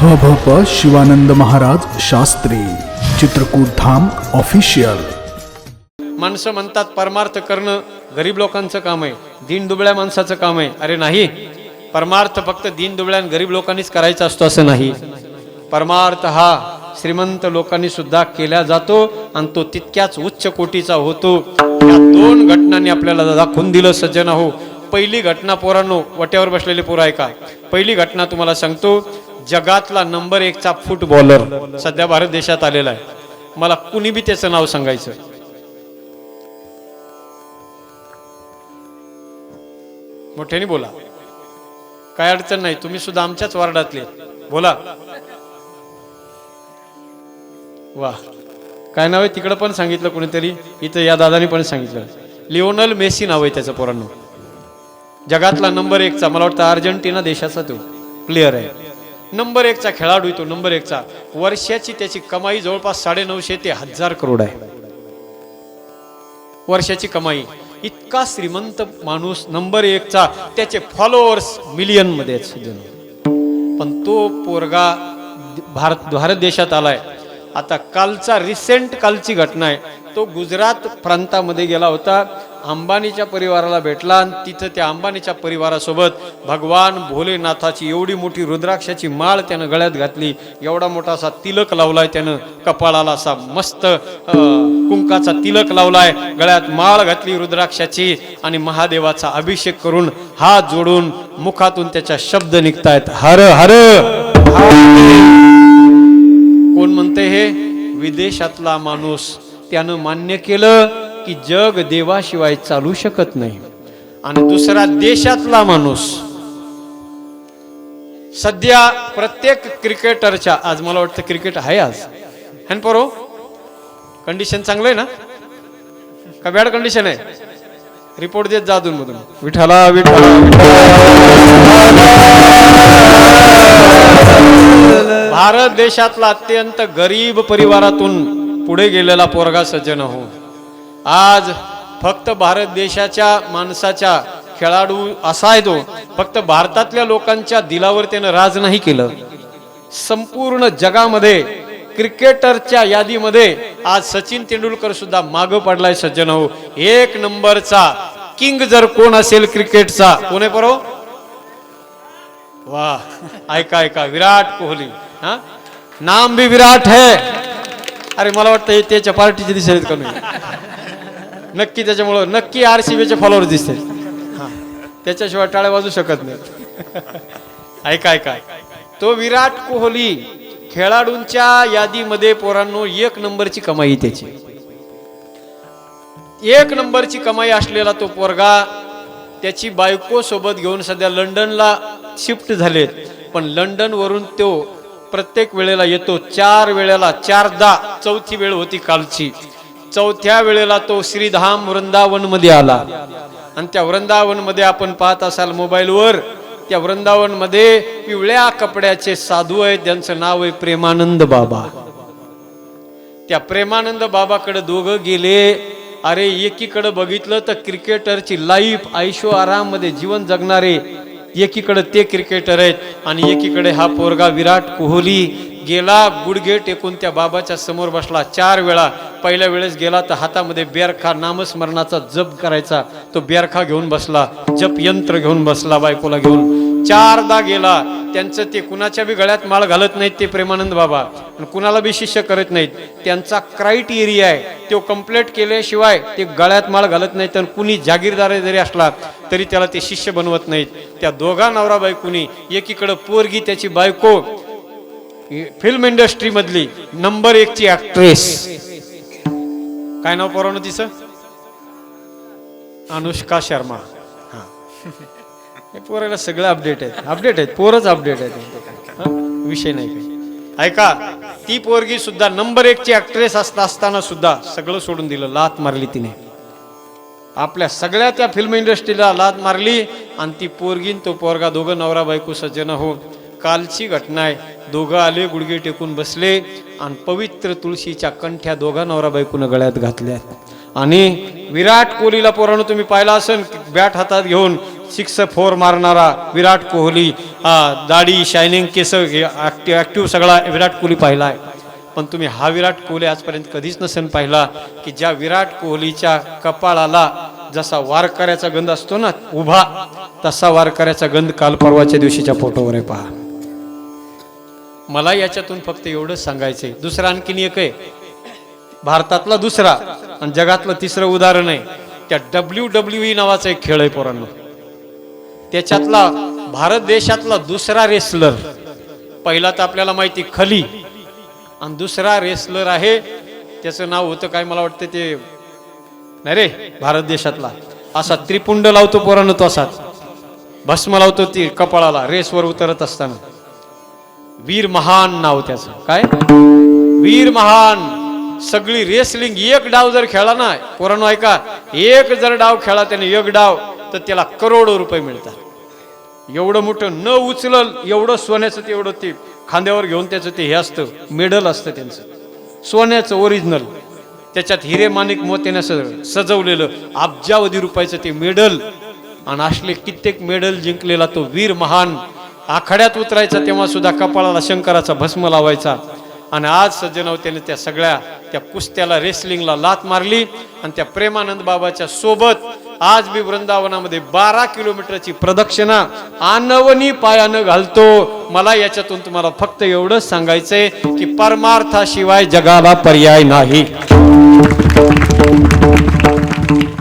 ह भ प शिवानंद महाराज शास्त्री चित्रकूट धाम ऑफिशियल माणसं म्हणतात परमार्थ करणं गरीब लोकांचं काम आहे दीन दुबळ्या माणसाचं काम आहे. अरे नाही परमार्थ फक्त दीन दुबळ्या गरीब लोकांनीच करायचा असतो असं नाही. परमार्थ हा श्रीमंत लोकांनी सुद्धा केला जातो आणि तो तितक्याच उच्च कोटीचा होतो. या दोन घटनांनी आपल्याला दाखवून दिलं सज्जन हो पहिली घटना पोरांनो वट्यावर बसलेले पोरं आहे का? पहिली घटना तुम्हाला सांगतो जगातला नंबर एकचा फुटबॉलर सध्या भारत देशात आलेला आहे. मला कुणी बी त्याचं नाव सांगायचं? मोठ्याने बोला. काय अडचण नाही. तुम्ही सुद्धा आमच्याच वार्डातले बोला. वा. काय नाव आहे? तिकडं पण सांगितलं कोणीतरी. इथं या दादाने पण सांगितलं. लिओनल मेसी नाव आहे त्याचं पोरांनो. जगातला नंबर एकचा. मला वाटतं अर्जेंटिना देशाचा तो प्लेअर आहे. नंबर एकचा खेळाडू येतो नंबर एकचा. वर्षाची त्याची कमाई जवळपास साडेनऊशे ते हजार करोड आहे. वर्षाची कमाई. इतका श्रीमंत माणूस नंबर एकचा त्याचे फॉलोअर्स मिलियनमध्ये पण तो पोरगा भारत भारत देशात आलाय. आता कालचा रिसेंट कालची घटना आहे. तो गुजरात प्रांतामध्ये गेला होता. अंबानीच्या परिवाराला भेटला आणि तिथं त्या अंबानीच्या परिवारासोबत भगवान भोलेनाथाची एवढी मोठी रुद्राक्षाची माळ त्यानं गळ्यात घातली. एवढा मोठा असा तिलक लावलाय त्यानं. कपाळाला असा मस्त अं, कुंकाचा तिलक लावलाय. गळ्यात माळ घातली रुद्राक्षाची आणि महादेवाचा अभिषेक करून हात जोडून मुखातून त्याच्या शब्द निघतायत. हर हर कोण म्हणते हे? विदेशातला माणूस. त्यानं मान्य केलं. की जग देवाशिवाय चालू शकत नाही. आणि दुसरा देशातला माणूस. सध्या प्रत्येक क्रिकेटरच्या आज मला वाटतं क्रिकेट आहे आज. हॅन पोरो? कंडिशन चांगलं आहे ना? का बॅड कंडिशन आहे? रिपोर्ट देत जा अधून मधून. विठाला विठाला भारत देशातला अत्यंत गरीब परिवारातून पुढे गेलेला पोरगा सज्जन हो. आज फक्त भारत देशाच्या माणसाच्या खेळाडू असा आहे तो. फक्त भारतातल्या लोकांच्या दिलावर त्यानं राज नाही केलं. संपूर्ण जगामध्ये क्रिकेटरच्या यादीमध्ये आज सचिन तेंडुलकर सुद्धा मागं पडलाय सज्जन हो एक नंबरचा किंग जर कोण असेल क्रिकेटचा कोण आहे बरो वा ऐका ऐका विराट कोहली. हा? नाम भी विराट है. अरे मला वाटतं त्याच्या पार्टीचे दिसत का नाही? नक्की त्याच्यामुळं नक्की आर सी बीचे फॉलोअर दिसते त्याच्याशिवाय टाळ्या वाजू शकत नाही ऐका ऐका. तो विराट कोहली खेळाडूंच्या यादीमध्ये पोरांनो एक नंबरची कमाई त्याची. एक नंबरची कमाई असलेला तो पोरगा त्याची बायको सोबत घेऊन सध्या लंडनला शिफ्ट झालेत. पण लंडन वरून तो प्रत्येक वेळेला येतो. चार वेळेला चारदा चौथी वेळ होती कालची. चौथ्या वेळेला तो श्रीधाम वृंदावनमध्ये आला. आणि त्या वृंदावनमध्ये आपण पाहत असाल मोबाईलवर त्या वृंदावनमध्ये पिवळ्या कपड्याचे साधू आहेत ज्यांचं नाव आहे प्रेमानंद बाबा. त्या प्रेमानंद बाबाकडे दोघं गेले. अरे एकीकडे बघितलं तर क्रिकेटरची लाईफ आयुष्य आराममध्ये जीवन जगणारे. एकीकडे ते क्रिकेटर आहेत आणि एकीकडे हा पोरगा विराट कोहली. गेला गुडघे टेकून त्या बाबाच्या समोर बसला. चार वेळा पहिल्या वेळेस गेला तर हातामध्ये बेरखा नामस्मरणाचा जप करायचा. तो बेरखा घेऊन बसला जप यंत्र घेऊन बसला बायकोला घेऊन. चारदा गेला. त्यांचं ते कुणाच्या बी गळ्यात माळ घालत नाहीत ते प्रेमानंद बाबा. कुणाला बी शिष्य करत नाहीत. त्यांचा क्रायटेरिया आहे. तो कंप्लीट केल्याशिवाय ते गळ्यात माळ घालत नाहीत आणि कुणी जागीरदार जरी असला तरी त्याला ते शिष्य बनवत नाहीत. त्या दोघा नवरा बायकोनी एकीकडं पोरगी त्याची बायको फिल्म इंडस्ट्रीमधली नंबर एकची ॲक्ट्रेस काय नाव पोरानं तिचं? अनुष्का शर्मा. हा. हे पोराला सगळं अपडेट आहेत. अपडेट आहेत. पोरच अपडेट आहेत. विषय नाही काही. ऐका ती पोरगी सुद्धा नंबर एकची ऍक्ट्रेस असता असताना सुद्धा सगळं सोडून दिलं. लात मारली तिने. आपल्या सगळ्या त्या फिल्म इंडस्ट्रीला लात मारली आणि ती पोरगीन तो पोरगा दोघं नवरा बायको सज्जन होऊन कालची घटना आहे. दोघं आले गुडघे टेकून बसले आणि पवित्र तुळशीच्या कंठ्या दोघा नवरा बायकून गळ्यात घातल्या. आणि विराट कोहलीला पोरानं तुम्ही पाहिला असेल बॅट हातात घेऊन सिक्स फोर मारणारा विराट कोहली. हा, दाढी शायनिंग केस ॲक्टिव्ह ॲक्टिव्ह सगळा विराट कोहली पाहिला आहे. पण तुम्ही हा विराट कोहली आजपर्यंत कधीच नसेल पाहिला की ज्या विराट कोहलीच्या कपाळाला जसा वारकऱ्याचा गंध असतो ना उभा तसा वारकऱ्याचा गंध काल परवाच्या दिवशीच्या फोटोवर आहे पहा. मला याच्यातून फक्त एवढंच आहे दुसरं आणखीन एक आहे. भारतातला दुसरा आणि जगातलं तिसरं उदाहरण आहे. त्या डब्ल्यू डब्ल्यू ई नावाचा एक खेळ आहे पोरांनो. त्याच्यातला भारत देशातला दुसरा रेसलर. पहिला तर आपल्याला माहिती खली. आणि दुसरा रेसलर आहे त्याचं नाव होतं काय मला वाटतं ते नाही रे भारत देशातला. असा त्रिपुंड लावतो पोरानं तो असाच भस्म लावतो ती कपाळाला रेसवर उतरत असताना. वीर महान नाव त्याचं. काय? वीर महान. सगळी रेसलिंग एक डाव जर खेळला ना पोरांनो ऐका एक जर डाव खेळा त्याने एक डाव तर त्याला करोडो रुपये मिळतात. एवढं मोठं न उचलल एवढं सोन्याचं ते एवढं ते खांद्यावर घेऊन त्याचं ते हे असतं मेडल असतं त्यांचं. सोन्याचं ओरिजिनल त्याच्यात हिरे माणिक मोत्याने सजवलेलं अब्जावधी रुपयाचं ते मेडल. आणि असले कित्येक मेडल जिंकलेला तो वीर महान आखाड्यात उतरायचा तेव्हा सुद्धा कपाळाला शंकराचा भस्म लावायचा. आणि आज सज्जनव त्याने त्या सगळ्या त्या कुस्त्याला रेसलिंगला लात मारली आणि त्या प्रेमानंद बाबाच्या सोबत आज मी वृंदावनामध्ये बारा किलोमीटरची प्रदक्षिणा आनवनी पायानं घालतो. मला याच्यातून तुम्हाला फक्त एवढंच सांगायचंय की परमार्थाशिवाय जगाला पर्याय नाही.